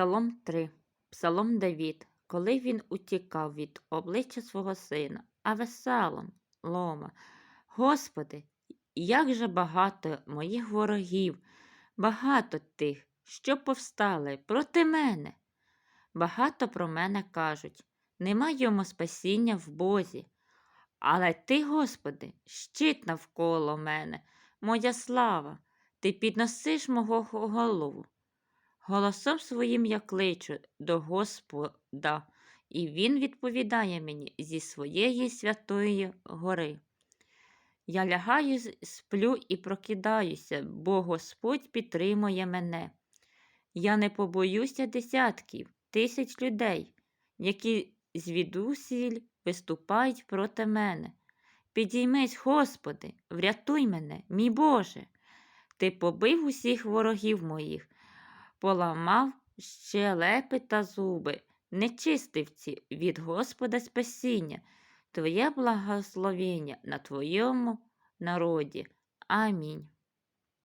Псалом 3. Псалом Давід, коли він утікав від обличчя свого сина, а веселом лома. Господи, як же багато моїх ворогів, багато тих, що повстали проти мене. Багато про мене кажуть, нема йому спасіння в Бозі. Але ти, Господи, щит навколо мене, моя слава, ти підносиш мого голову. Голосом своїм я кличу до Господа, і Він відповідає мені зі своєї святої гори. Я лягаю, сплю і прокидаюся, бо Господь підтримує мене. Я не побоюся десятків, тисяч людей, які звідусіль виступають проти мене. Підіймись, Господи, врятуй мене, мій Боже. Ти побив усіх ворогів моїх, поламав щелепи та зуби, нечистивці від Господа спасіння, Твоє благословення на Твоєму народі. Амінь.